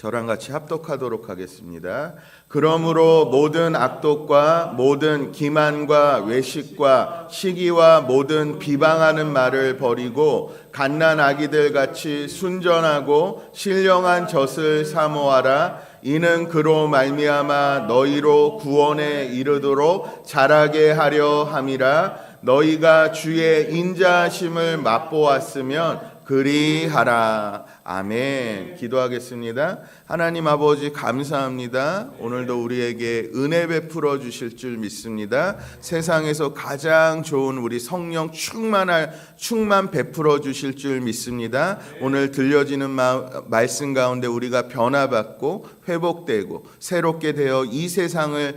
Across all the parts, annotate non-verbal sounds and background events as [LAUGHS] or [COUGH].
저랑 같이 합독하도록 하겠습니다. 그러므로 모든 악독과 모든 기만과 외식과 시기와 모든 비방하는 말을 버리고 갓난 아기들 같이 순전하고 신령한 젖을 사모하라. 이는 그로 말미암아 너희로 구원에 이르도록 자라게 하려 함이라. 너희가 주의 인자하심을 맛보았으면 그리하라. 아멘. 기도하겠습니다. 하나님 아버지 감사합니다. 오늘도 우리에게 은혜 베풀어 주실 줄 믿습니다. 세상에서 가장 좋은 우리 성령 충만할 충만 베풀어 주실 줄 믿습니다. 오늘 들려지는 마, 말씀 가운데 우리가 변화받고 회복되고 새롭게 되어 이 세상을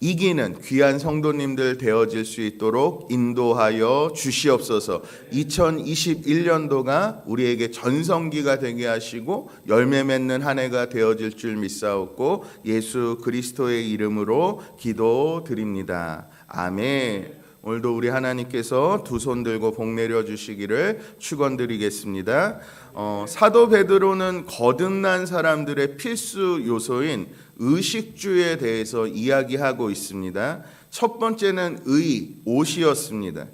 이기는 귀한 성도님들 되어질 수 있도록 인도하여 주시옵소서. 2021년도가 우리에게 전성기가 되게 하시고 열매 맺는 한 해가 되어질 줄 믿사옵고 예수 그리스도의 이름으로 기도드립니다. 아멘. 오늘도 우리 하나님께서 두 손 들고 복 내려 주시기를 축원드리겠습니다. 어, 사도 베드로는 거듭난 사람들의 필수 요소인 의식주에 대해서 이야기하고 있습니다. 첫 번째는 의, 옷이었습니다.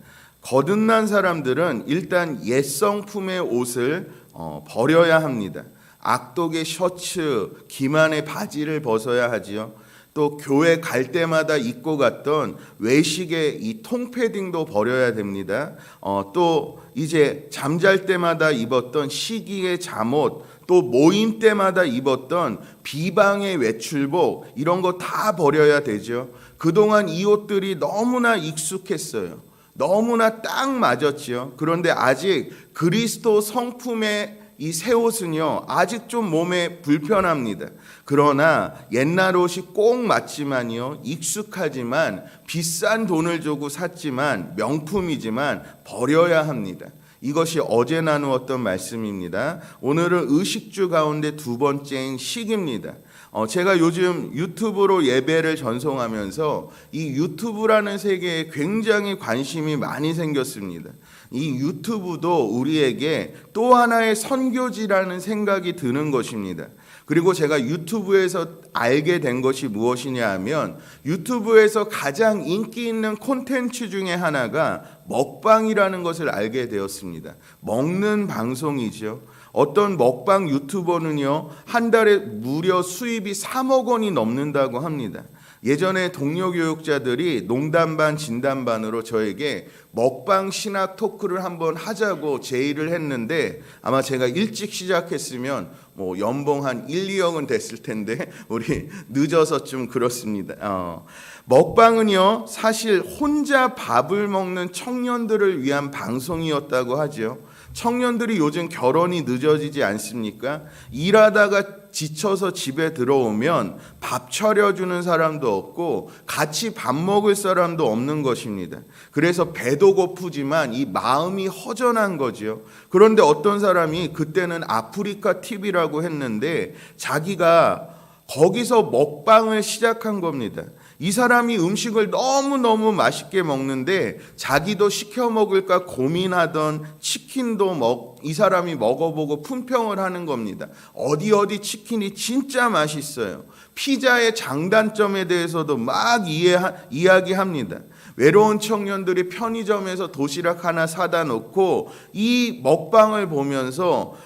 거듭난 사람들은 일단 옛 성품의 옷을 어, 버려야 합니다. 악독의 셔츠, 기만의 바지를 벗어야 하지요. 또 교회 갈 때마다 입고 갔던 외식의 이 통패딩도 버려야 됩니다. 어, 또 이제 잠잘 때마다 입었던 시기의 잠옷, 또 모임 때마다 입었던 비방의 외출복 이런 거 다 버려야 되죠. 그동안 이 옷들이 너무나 익숙했어요. 너무나 딱 맞았지요. 그런데 아직 그리스도 성품의 이 새 옷은요, 아직 좀 몸에 불편합니다. 그러나 옛날 옷이 꼭 맞지만요, 익숙하지만 비싼 돈을 주고 샀지만 명품이지만 버려야 합니다. 이것이 어제 나누었던 말씀입니다. 오늘은 의식주 가운데 두 번째인 식입니다. 어, 제가 요즘 유튜브로 예배를 전송하면서 이 유튜브라는 세계에 굉장히 관심이 많이 생겼습니다. 이 유튜브도 우리에게 또 하나의 선교지라는 생각이 드는 것입니다. 그리고 제가 유튜브에서 알게 된 것이 무엇이냐 하면 유튜브에서 가장 인기 있는 콘텐츠 중에 하나가 먹방이라는 것을 알게 되었습니다. 먹는 방송이죠. 어떤 먹방 유튜버는요, 한 달에 무려 수입이 3억 원이 넘는다고 합니다. 예전에 동료 교육자들이 농담 반 진담 반으로 저에게 먹방 신학 토크를 한번 하자고 제의를 했는데 아마 제가 일찍 시작했으면 뭐 연봉 한 1, 2억은 됐을 텐데 [LAUGHS] 우리 늦어서 좀 그렇습니다. 어. 먹방은요 사실 혼자 밥을 먹는 청년들을 위한 방송이었다고 하죠. 청년들이 요즘 결혼이 늦어지지 않습니까? 일하다가 지쳐서 집에 들어오면 밥 차려주는 사람도 없고 같이 밥 먹을 사람도 없는 것입니다. 그래서 배도 고프지만 이 마음이 허전한 거지요. 그런데 어떤 사람이 그때는 아프리카 TV라고 했는데 자기가 거기서 먹방을 시작한 겁니다. 이 사람이 음식을 너무너무 맛있게 먹는데 자기도 시켜 먹을까 고민하던 치킨도 먹, 이 사람이 먹어보고 품평을 하는 겁니다. 어디 어디 치킨이 진짜 맛있어요. 피자의 장단점에 대해서도 막 이해, 이야기합니다. 외로운 청년들이 편의점에서 도시락 하나 사다 놓고 이 먹방을 보면서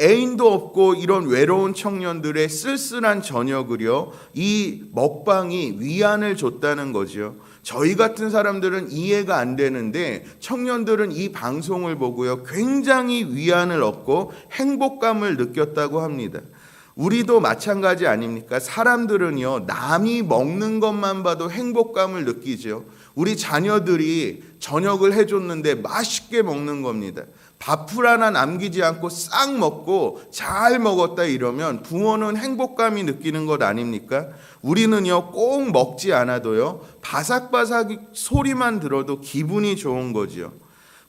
애인도 없고 이런 외로운 청년들의 쓸쓸한 저녁을요 이 먹방이 위안을 줬다는 거죠. 저희 같은 사람들은 이해가 안 되는데 청년들은 이 방송을 보고요 굉장히 위안을 얻고 행복감을 느꼈다고 합니다. 우리도 마찬가지 아닙니까? 사람들은요, 남이 먹는 것만 봐도 행복감을 느끼죠. 우리 자녀들이 저녁을 해줬는데 맛있게 먹는 겁니다. 밥풀 하나 남기지 않고 싹 먹고 잘 먹었다 이러면 부모는 행복감이 느끼는 것 아닙니까? 우리는요, 꼭 먹지 않아도요, 바삭바삭 소리만 들어도 기분이 좋은 거지요.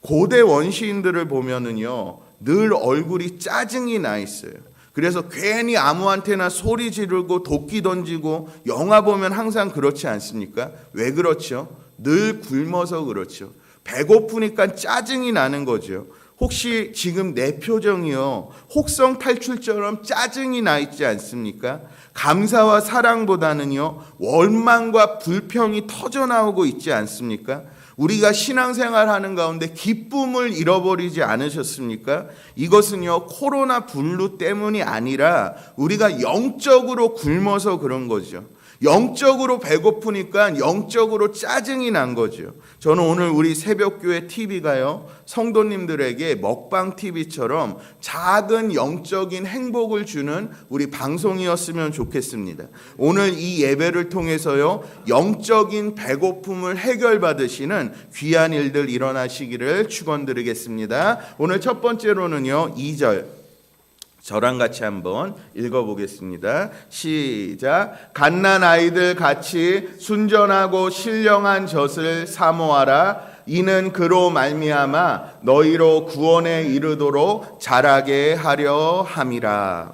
고대 원시인들을 보면은요, 늘 얼굴이 짜증이 나 있어요. 그래서 괜히 아무한테나 소리 지르고 도끼 던지고 영화 보면 항상 그렇지 않습니까? 왜 그렇죠? 늘 굶어서 그렇죠. 배고프니까 짜증이 나는 거죠. 혹시 지금 내 표정이요 혹성 탈출처럼 짜증이 나 있지 않습니까? 감사와 사랑보다는요 원망과 불평이 터져 나오고 있지 않습니까? 우리가 신앙생활 하는 가운데 기쁨을 잃어버리지 않으셨습니까? 이것은요, 코로나 블루 때문이 아니라 우리가 영적으로 굶어서 그런 거죠. 영적으로 배고프니까 영적으로 짜증이 난 거죠. 저는 오늘 우리 새벽교회 TV가요, 성도님들에게 먹방 TV처럼 작은 영적인 행복을 주는 우리 방송이었으면 좋겠습니다. 오늘 이 예배를 통해서요, 영적인 배고픔을 해결받으시는 귀한 일들 일어나시기를 축원드리겠습니다. 오늘 첫 번째로는요, 2절. 저랑 같이 한번 읽어보겠습니다. 시작. 갓난 아이들 같이 순전하고 신령한 젖을 사모하라. 이는 그로 말미암아 너희로 구원에 이르도록 자라게 하려 함이라.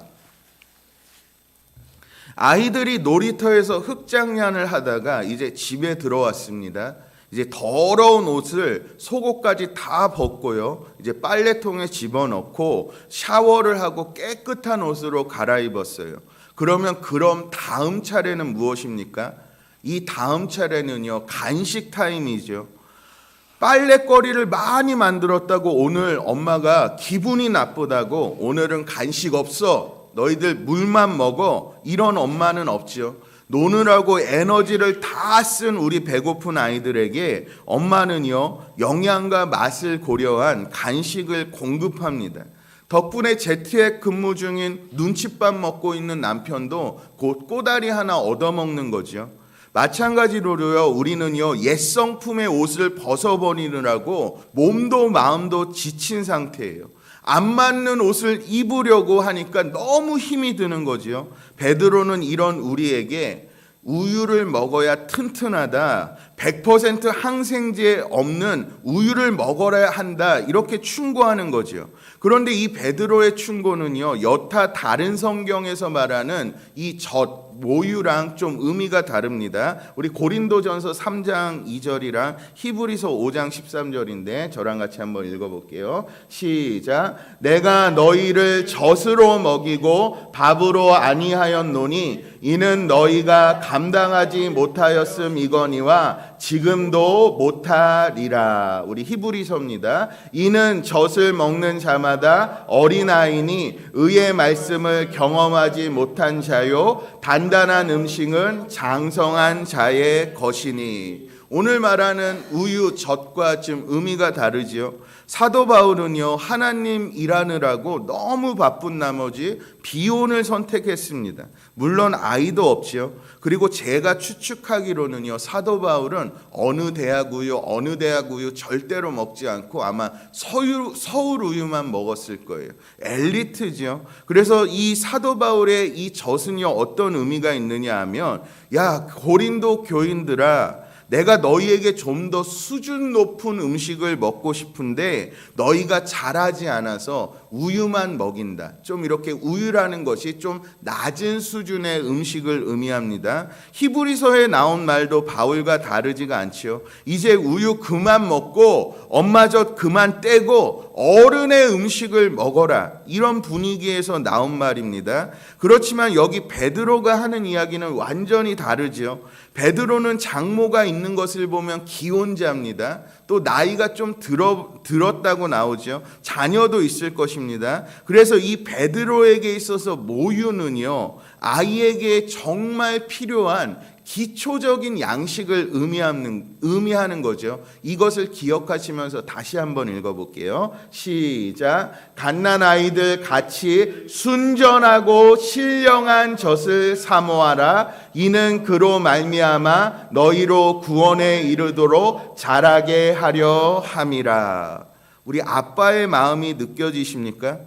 아이들이 놀이터에서 흙장난을 하다가 이제 집에 들어왔습니다. 이제 더러운 옷을 속옷까지 다 벗고요. 이제 빨래통에 집어넣고 샤워를 하고 깨끗한 옷으로 갈아입었어요. 그러면 그럼 다음 차례는 무엇입니까? 이 다음 차례는요. 간식 타임이죠. 빨래거리를 많이 만들었다고 오늘 엄마가 기분이 나쁘다고 오늘은 간식 없어. 너희들 물만 먹어. 이런 엄마는 없지요. 노느라고 에너지를 다 쓴 우리 배고픈 아이들에게 엄마는요, 영양과 맛을 고려한 간식을 공급합니다. 덕분에 재택 근무 중인 눈칫밥 먹고 있는 남편도 곧 꼬다리 하나 얻어먹는 거죠. 마찬가지로요, 우리는요, 옛 성품의 옷을 벗어버리느라고 몸도 마음도 지친 상태예요. 안 맞는 옷을 입으려고 하니까 너무 힘이 드는 거지요. 베드로는 이런 우리에게 우유를 먹어야 튼튼하다. 100% 항생제 없는 우유를 먹어야 한다. 이렇게 충고하는 거지요. 그런데 이 베드로의 충고는요. 여타 다른 성경에서 말하는 이 젖, 모유랑 좀 의미가 다릅니다. 우리 고린도전서 3장 2절이랑 히브리서 5장 13절인데 저랑 같이 한번 읽어 볼게요. 시작. 내가 너희를 젖으로 먹이고 밥으로 아니하였노니 이는 너희가 감당하지 못하였음 이거니와 지금도 못하리라. 우리 히브리서입니다. 이는 젖을 먹는 자마다 어린아이니 의의 말씀을 경험하지 못한 자요 단단한 음식은 장성한 자의 것이니 오늘 말하는 우유 젖과 좀 의미가 다르지요. 사도 바울은요 하나님 일하느라고 너무 바쁜 나머지 비혼을 선택했습니다. 물론 아이도 없지요. 그리고 제가 추측하기로는요 사도 바울은 어느 대학 우유 어느 대학 우유 절대로 먹지 않고 아마 서울 서울 우유만 먹었을 거예요. 엘리트죠. 그래서 이 사도 바울의 이 젖은요 어떤 의미가 있느냐 하면 야 고린도 교인들아 내가 너희에게 좀 더 수준 높은 음식을 먹고 싶은데 너희가 잘하지 않아서 우유만 먹인다. 좀 이렇게 우유라는 것이 좀 낮은 수준의 음식을 의미합니다. 히브리서에 나온 말도 바울과 다르지가 않지요. 이제 우유 그만 먹고 엄마 젖 그만 떼고 어른의 음식을 먹어라. 이런 분위기에서 나온 말입니다. 그렇지만 여기 베드로가 하는 이야기는 완전히 다르지요. 베드로는 장모가 있는 것을 보면 기혼자입니다. 또 나이가 좀 들어, 들었다고 나오죠. 자녀도 있을 것입니다. 그래서 이 베드로에게 있어서 모유는요, 아이에게 정말 필요한 기초적인 양식을 의미하는, 의미하는 거죠. 이것을 기억하시면서 다시 한번 읽어볼게요. 시작. 갓난 아이들 같이 순전하고 신령한 젖을 사모하라. 이는 그로 말미암아 너희로 구원에 이르도록 자라게 하려 함이라. 우리 아빠의 마음이 느껴지십니까?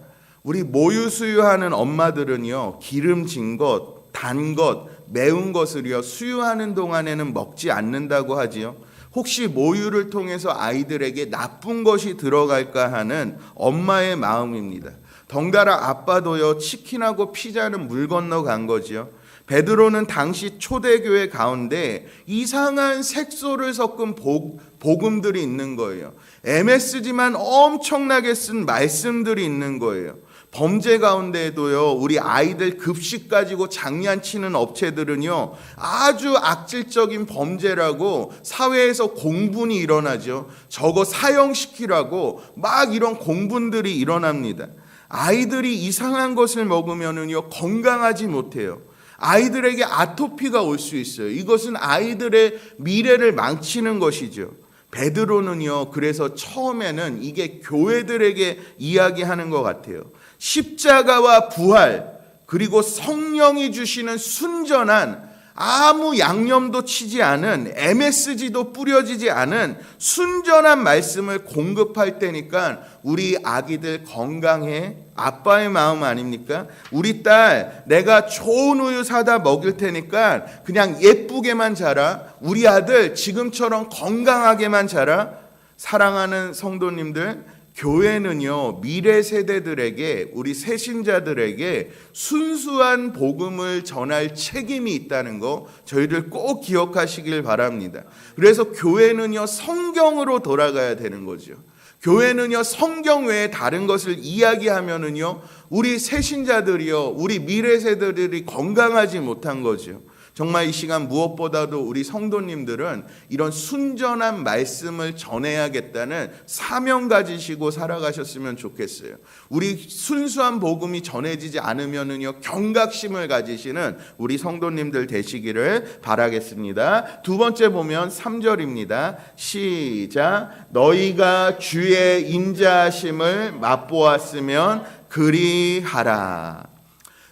우리 모유 수유하는 엄마들은요, 기름진 것, 단 것, 매운 것을요 수유하는 동안에는 먹지 않는다고 하지요. 혹시 모유를 통해서 아이들에게 나쁜 것이 들어갈까 하는 엄마의 마음입니다. 덩달아 아빠도요 치킨하고 피자는 물 건너 간 거지요. 베드로는 당시 초대교회 가운데 이상한 색소를 섞은 복, 복음들이 있는 거예요. MSG만 엄청나게 쓴 말씀들이 있는 거예요. 범죄 가운데에도요, 우리 아이들 급식 가지고 장난치는 업체들은요, 아주 악질적인 범죄라고 사회에서 공분이 일어나죠. 저거 사형시키라고 막 이런 공분들이 일어납니다. 아이들이 이상한 것을 먹으면은요, 건강하지 못해요. 아이들에게 아토피가 올 수 있어요. 이것은 아이들의 미래를 망치는 것이죠. 베드로는요, 그래서 처음에는 이게 교회들에게 이야기하는 것 같아요. 십자가와 부활, 그리고 성령이 주시는 순전한 아무 양념도 치지 않은 MSG도 뿌려지지 않은 순전한 말씀을 공급할 때니까 우리 아기들 건강해 아빠의 마음 아닙니까? 우리 딸 내가 좋은 우유 사다 먹일 테니까 그냥 예쁘게만 자라. 우리 아들 지금처럼 건강하게만 자라. 사랑하는 성도님들 교회는요, 미래 세대들에게, 우리 새신자들에게 순수한 복음을 전할 책임이 있다는 거 저희들 꼭 기억하시길 바랍니다. 그래서 교회는요, 성경으로 돌아가야 되는 거죠. 교회는요, 성경 외에 다른 것을 이야기하면은요, 우리 새신자들이요, 우리 미래 세대들이 건강하지 못한 거죠. 정말 이 시간 무엇보다도 우리 성도님들은 이런 순전한 말씀을 전해야겠다는 사명 가지시고 살아가셨으면 좋겠어요. 우리 순수한 복음이 전해지지 않으면은요 경각심을 가지시는 우리 성도님들 되시기를 바라겠습니다. 두 번째 보면 3절입니다. 시작 너희가 주의 인자하심을 맛보았으면 그리하라.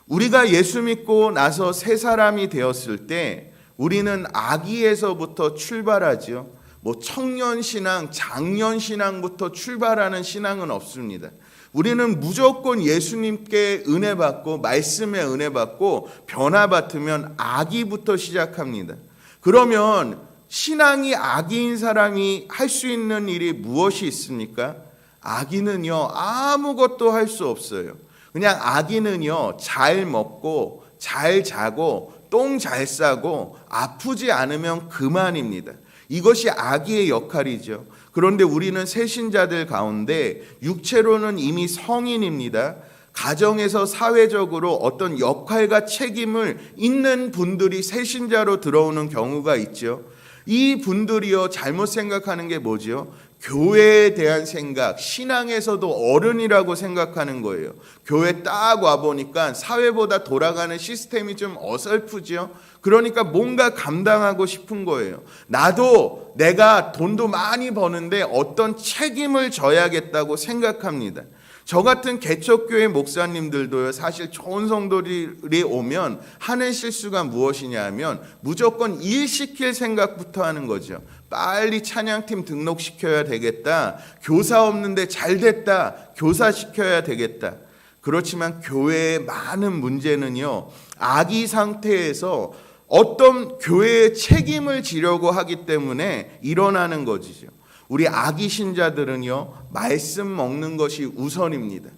우리가 예수 믿고 나서 새 사람이 되었을 때 우리는 아기에서부터 출발하지요. 뭐 청년 신앙, 장년 신앙부터 출발하는 신앙은 없습니다. 우리는 무조건 예수님께 은혜 받고 말씀에 은혜 받고 변화 받으면 아기부터 시작합니다. 그러면 신앙이 아기인 사람이 할 수 있는 일이 무엇이 있습니까? 아기는요 아무것도 할 수 없어요. 그냥 아기는요, 잘 먹고, 잘 자고, 똥 잘 싸고, 아프지 않으면 그만입니다. 이것이 아기의 역할이죠. 그런데 우리는 새신자들 가운데 육체로는 이미 성인입니다. 가정에서 사회적으로 어떤 역할과 책임을 있는 분들이 새신자로 들어오는 경우가 있죠. 이 분들이요, 잘못 생각하는 게 뭐지요? 교회에 대한 생각, 신앙에서도 어른이라고 생각하는 거예요. 교회 딱 와보니까 사회보다 돌아가는 시스템이 좀 어설프죠. 그러니까 뭔가 감당하고 싶은 거예요. 나도 내가 돈도 많이 버는데 어떤 책임을 져야겠다고 생각합니다. 저 같은 개척교회 목사님들도요, 사실 좋은 성도들이 오면 하는 실수가 무엇이냐 하면 무조건 일 시킬 생각부터 하는 거죠. 빨리 찬양팀 등록시켜야 되겠다. 교사 없는데 잘 됐다. 교사 시켜야 되겠다. 그렇지만 교회의 많은 문제는요, 아기 상태에서 어떤 교회의 책임을 지려고 하기 때문에 일어나는 것이죠. 우리 아기 신자들은요, 말씀 먹는 것이 우선입니다.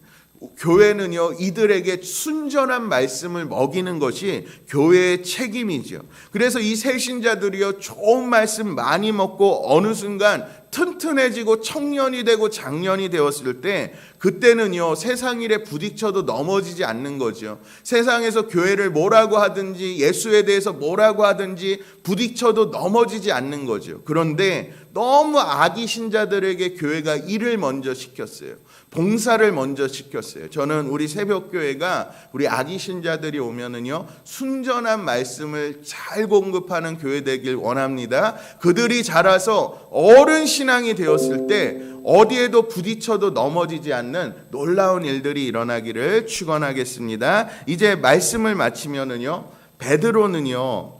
교회는요, 이들에게 순전한 말씀을 먹이는 것이 교회의 책임이죠. 그래서 이 새신자들이요, 좋은 말씀 많이 먹고 어느 순간 튼튼해지고 청년이 되고 장년이 되었을 때 그때는요 세상 일에 부딪혀도 넘어지지 않는 거죠. 세상에서 교회를 뭐라고 하든지 예수에 대해서 뭐라고 하든지 부딪혀도 넘어지지 않는 거죠. 그런데 너무 아기 신자들에게 교회가 일을 먼저 시켰어요. 봉사를 먼저 시켰어요. 저는 우리 새벽교회가 우리 아기 신자들이 오면은요, 순전한 말씀을 잘 공급하는 교회 되길 원합니다. 그들이 자라서 어른 신앙이 되었을 때 어디에도 부딪혀도 넘어지지 않는 놀라운 일들이 일어나기를 축원하겠습니다. 이제 말씀을 마치면은요, 베드로는요,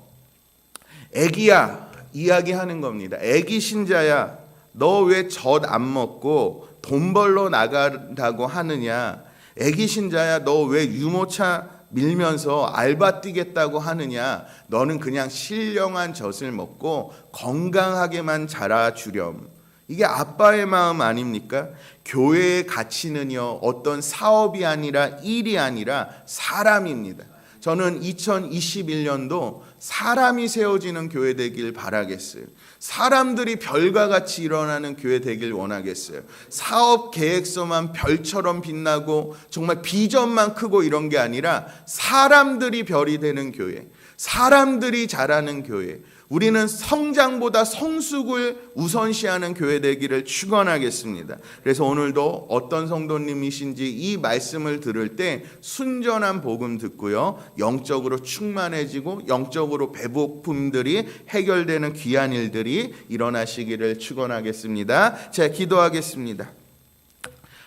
애기야 이야기하는 겁니다. 애기 신자야, 너 왜 젖 안 먹고 돈 벌러 나간다고 하느냐? 애기 신자야, 너 왜 유모차 밀면서 알바 뛰겠다고 하느냐? 너는 그냥 신령한 젖을 먹고 건강하게만 자라 주렴. 이게 아빠의 마음 아닙니까? 교회의 가치는요, 어떤 사업이 아니라 일이 아니라 사람입니다. 저는 2021년도 사람이 세워지는 교회 되길 바라겠어요. 사람들이 별과 같이 일어나는 교회 되길 원하겠어요. 사업 계획서만 별처럼 빛나고 정말 비전만 크고 이런 게 아니라 사람들이 별이 되는 교회, 사람들이 자라는 교회, 우리는 성장보다 성숙을 우선시하는 교회 되기를 축원하겠습니다. 그래서 오늘도 어떤 성도님이신지 이 말씀을 들을 때 순전한 복음 듣고요. 영적으로 충만해지고 영적으로 배고픔들이 해결되는 귀한 일들이 일어나시기를 축원하겠습니다. 제가 기도하겠습니다.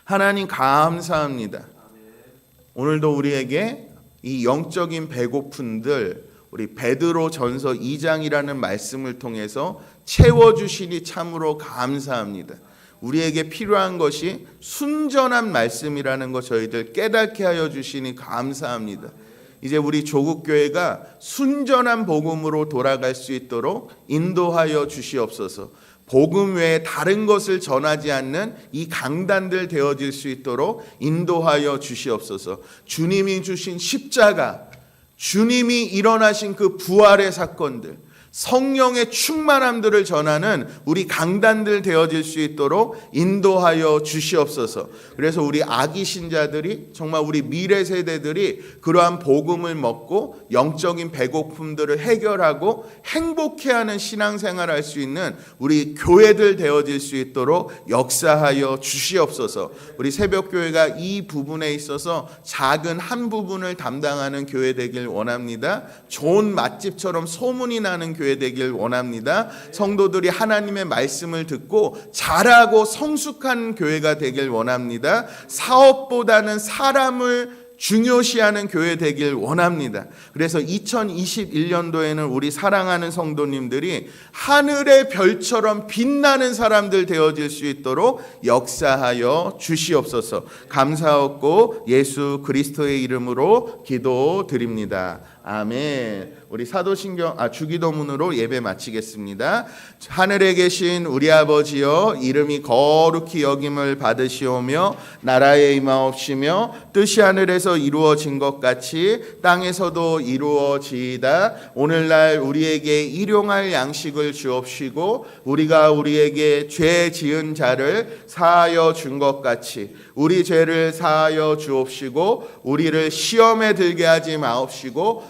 하나님 감사합니다. 오늘도 우리에게 이 영적인 배고픔들 우리 베드로 전서 2장이라는 말씀을 통해서 채워주시니 참으로 감사합니다. 우리에게 필요한 것이 순전한 말씀이라는 것 저희들 깨닫게 하여 주시니 감사합니다. 이제 우리 조국교회가 순전한 복음으로 돌아갈 수 있도록 인도하여 주시옵소서. 복음 외에 다른 것을 전하지 않는 이 강단들 되어질 수 있도록 인도하여 주시옵소서. 주님이 주신 십자가, 주님이 일어나신 그 부활의 사건들, 성령의 충만함들을 전하는 우리 강단들 되어질 수 있도록 인도하여 주시옵소서. 그래서 우리 아기 신자들이 정말 우리 미래 세대들이 그러한 복음을 먹고 영적인 배고픔들을 해결하고 행복해하는 신앙생활 할 수 있는 우리 교회들 되어질 수 있도록 역사하여 주시옵소서. 우리 새벽 교회가 이 부분에 있어서 작은 한 부분을 담당하는 교회 되길 원합니다. 좋은 맛집처럼 소문이 나는 교회 되길 원합니다. 성도들이 하나님의 말씀을 듣고 잘하고 성숙한 교회가 되길 원합니다. 사업보다는 사람을 중요시하는 교회 되길 원합니다. 그래서 2021년도에는 우리 사랑하는 성도님들이 하늘의 별처럼 빛나는 사람들 되어질 수 있도록 역사하여 주시옵소서. 감사하고 예수 그리스도의 이름으로 기도드립니다. 아멘. 우리 사도신경 아 주기도문으로 예배 마치겠습니다. 하늘에 계신 우리 아버지여 이름이 거룩히 여김을 받으시오며 나라의 임하옵시며 뜻이 하늘에서 이루어진 것 같이 땅에서도 이루어지이다. 오늘날 우리에게 일용할 양식을 주옵시고 우리가 우리에게 죄 지은 자를 사하여 준 것 같이 우리 죄를 사하여 주옵시고 우리를 시험에 들게 하지 마옵시고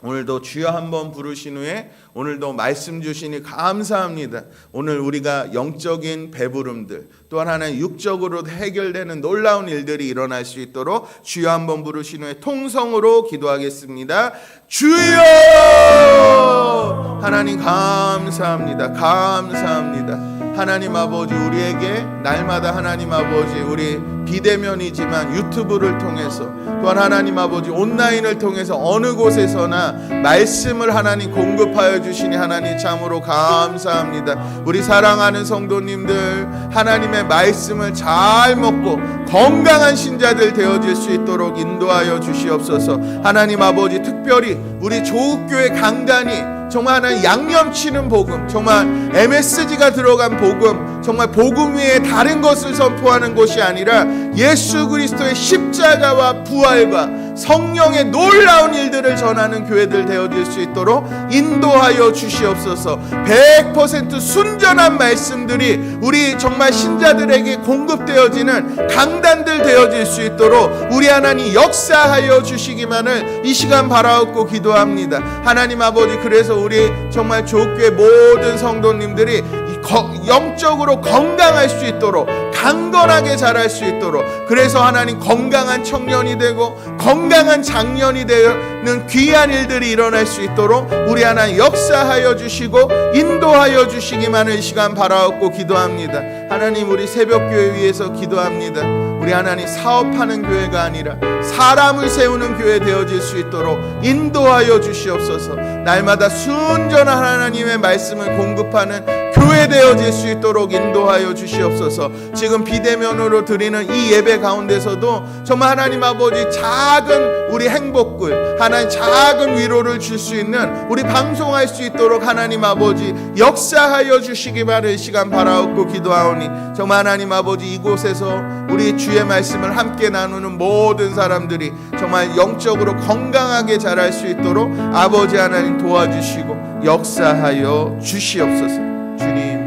오늘도 주여 한번 부르신 후에 오늘도 말씀 주시니 감사합니다. 오늘 우리가 영적인 배부름들 또한 하나는 육적으로 해결되는 놀라운 일들이 일어날 수 있도록 주여 한번 부르신 후에 통성으로 기도하겠습니다. 주여 하나님 감사합니다. 감사합니다. 하나님 아버지 우리에게 날마다 하나님 아버지 우리 비대면이지만 유튜브를 통해서 또한 하나님 아버지 온라인을 통해서 어느 곳에서나 말씀을 하나님 공급하여 주시니 하나님 참으로 감사합니다. 우리 사랑하는 성도님들 하나님의 말씀을 잘 먹고 건강한 신자들 되어질 수 있도록 인도하여 주시옵소서. 하나님 아버지 특별히 우리 조국교회 강단이 정말 하나님 양념치는 복음, 정말 MSG가 들어간 복음, 정말 복음 위에 다른 것을 선포하는 것이 아니라 예수 그리스도의 십자가와 부활과 성령의 놀라운 일들을 전하는 교회들 되어질 수 있도록 인도하여 주시옵소서. 100% 순전한 말씀들이 우리 정말 신자들에게 공급되어지는 강단들 되어질 수 있도록 우리 하나님 역사하여 주시기만을 이 시간 바라옵고 기도합니다. 하나님 아버지 그래서 우리 정말 조교의 모든 성도님들이 영적으로 건강할 수 있도록 강건하게 자랄 수 있도록 그래서 하나님 건강한 청년이 되고 건강한 장년이 되는 귀한 일들이 일어날 수 있도록 우리 하나님 역사하여 주시고 인도하여 주시기만을 시간 바라옵고 기도합니다. 하나님 우리 새벽 교회 위해서 기도합니다. 우리 하나님 사업하는 교회가 아니라 사람을 세우는 교회 되어질 수 있도록 인도하여 주시옵소서. 날마다 순전한 하나님의 말씀을 공급하는 소외되어질 수 있도록 인도하여 주시옵소서. 지금 비대면으로 드리는 이 예배 가운데서도 정말 하나님 아버지 작은 우리 행복을 하나님 작은 위로를 줄 수 있는 우리 방송할 수 있도록 하나님 아버지 역사하여 주시기 바를 시간 바라옵고 기도하오니 정말 하나님 아버지 이곳에서 우리 주의 말씀을 함께 나누는 모든 사람들이 정말 영적으로 건강하게 자랄 수 있도록 아버지 하나님 도와주시고 역사하여 주시옵소서 주님